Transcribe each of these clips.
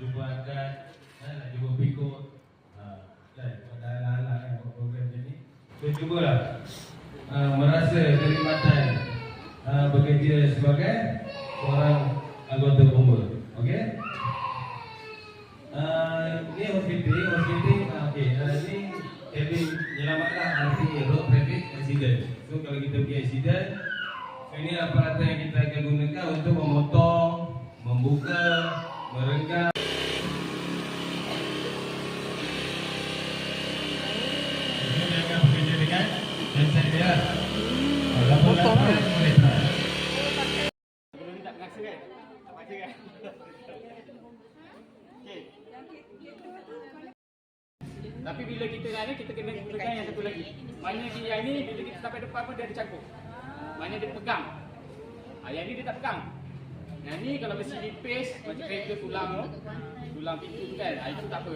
jumpa angkat, ha, nak jumpa pikul. Ha, kan, ada anak-anak kan buat program macam ni. So, cubalah uh, merasa kenikmatan uh, bekerja sebagai seorang anggota bomba. Okey? Uh, ni hospital, hospital, uh, okey, uh, ni cabin menyelamatkan RTA, road traffic accident. So kalau kita pergi accident, ini peralatan yang kita akan gunakan untuk memotong, membuka, merenggang. Ini dia akan bekerja dengan handset dia. Walaupun Potong lapar, lah. boleh try. Sebelum ni tak rasa kan? Tak baca kan? Okey. Tapi bila kita ni kita kena gunakan yang satu lagi. Mana dia yang ni bila kita sampai depan pun dia ada cangkuk. Mana dia pegang. Ah yang ni dia tak pegang. Yang ni kalau mesti dipis macam kereta tulang tu, tulang pintu tu kan, ah, itu tak apa.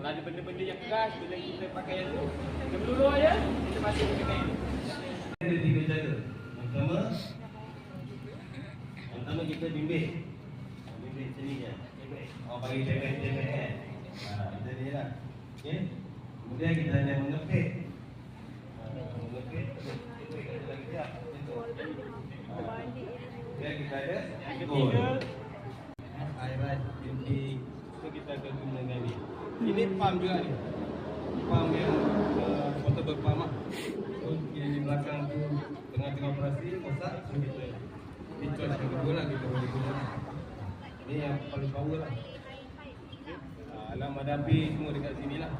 Kalau ada benda-benda yang keras bila kita pakai yang tu, kita meluluh aja, tu. Ada tiga pertama, pertama kita bimbing. Bimbing sini je. Oh, bagi cebek-cebek kan. Ha, kita ni lah. Okey. Kemudian kita ada mengepit. Ini pump juga ni. Pump yang lah. So yang di belakang tu tengah-tengah operasi rosak so kita ini choice yang kedua lah kita boleh guna. Ini yang paling power lah. Ah, Alam ada semua dekat sini lah.